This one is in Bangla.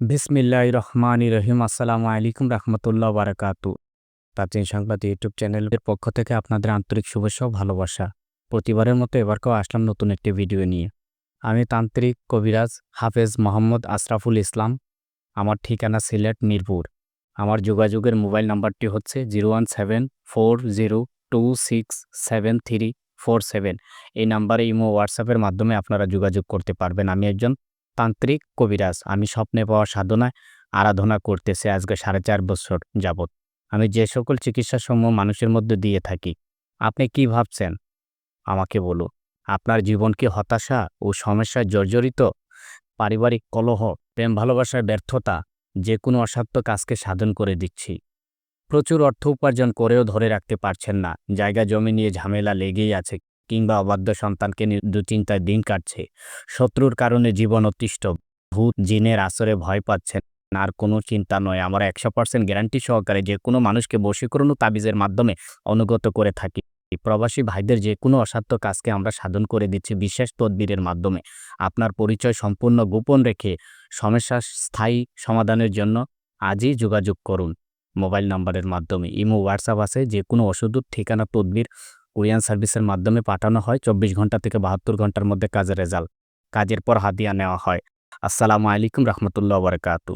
বিসমিল্লাহ রহমান রহিম। আসসালামু আলাইকুম রহমতুল্লাহ বারাকাতু প্রাচীন সংবাদ ইউটিউব চ্যানেলের পক্ষ থেকে আপনাদের আন্তরিক শুভেচ্ছা ও ভালোবাসা। প্রতিবারের মতো এবারকেও আসলাম নতুন একটি ভিডিও নিয়ে। আমি তান্ত্রিক কবিরাজ হাফেজ মোহাম্মদ আশরাফুল ইসলাম। আমার ঠিকানা সিলেট, মিরপুর। আমার যোগাযোগের মোবাইল নাম্বারটি হচ্ছে zero one seven four zero two six seven three four seven. এই নাম্বারে ইমো, হোয়াটসঅ্যাপের মাধ্যমে আপনারা যোগাযোগ করতে পারবেন। আমি একজন তান্ত্রিক কবিরাজ। আমি স্বপ্নে পাওয়া সাধনায় আরাধনা করতেছে আজকে সাড়ে চার বছর যাবৎ। আমি যে সকল চিকিৎসা সমূহ মানুষের মধ্যে দিয়ে থাকি, আপনি কি ভাবছেন? আমাকে বলুন। আপনার জীবন কি হতাশা ও সমস্যায় জর্জরিত? পারিবারিক কলহ, প্রেম ভালোবাসার ব্যর্থতা যে কোনো অসাধ্য কাজকে সাধন করে দিচ্ছি। প্রচুর অর্থ উপার্জন করেও ধরে রাখতে পারছেন না। জায়গা জমি নিয়ে ঝামেলা লেগেই আছে কিংবা অবাধ্য সন্তানকে দুশ্চিন্তায় দিন কাটছে। শত্রুর কারণে জীবন অতিষ্ঠ। ভূত, জিনের আসরে ভয় পাচ্ছেন আর কোনো চিন্তা নয়। আমরা একশো পার্সেন্ট গ্যারান্টি সহকারে যে কোনো মানুষকে বশীকরণ তাবিজের মাধ্যমে অনুগত করে থাকি। প্রবাসী ভাইদের যে কোনো অসাধ্য কাজকে আমরা সাধন করে দিচ্ছি বিশেষ তদবিরের মাধ্যমে। আপনার পরিচয় সম্পূর্ণ গোপন রেখে সমস্যা স্থায়ী সমাধানের জন্য আজই যোগাযোগ করুন। মোবাইল নাম্বারের মাধ্যমে। ইমো, হোয়াটসঅ্যাপ আছে। যে কোনো ওষুধ, ঠিকানা, তদবির কুরিয়ান সার্ভিসের মাধ্যমে পাঠানো হয় চব্বিশ ঘণ্টা থেকে বাহাত্তর ঘণ্টার মধ্যে কাজের রেজাল্ট। কাজের পর হাতিয়া নেওয়া হয়। আসসালামু আলাইকুম রহমতুল্লাহ বরকাতু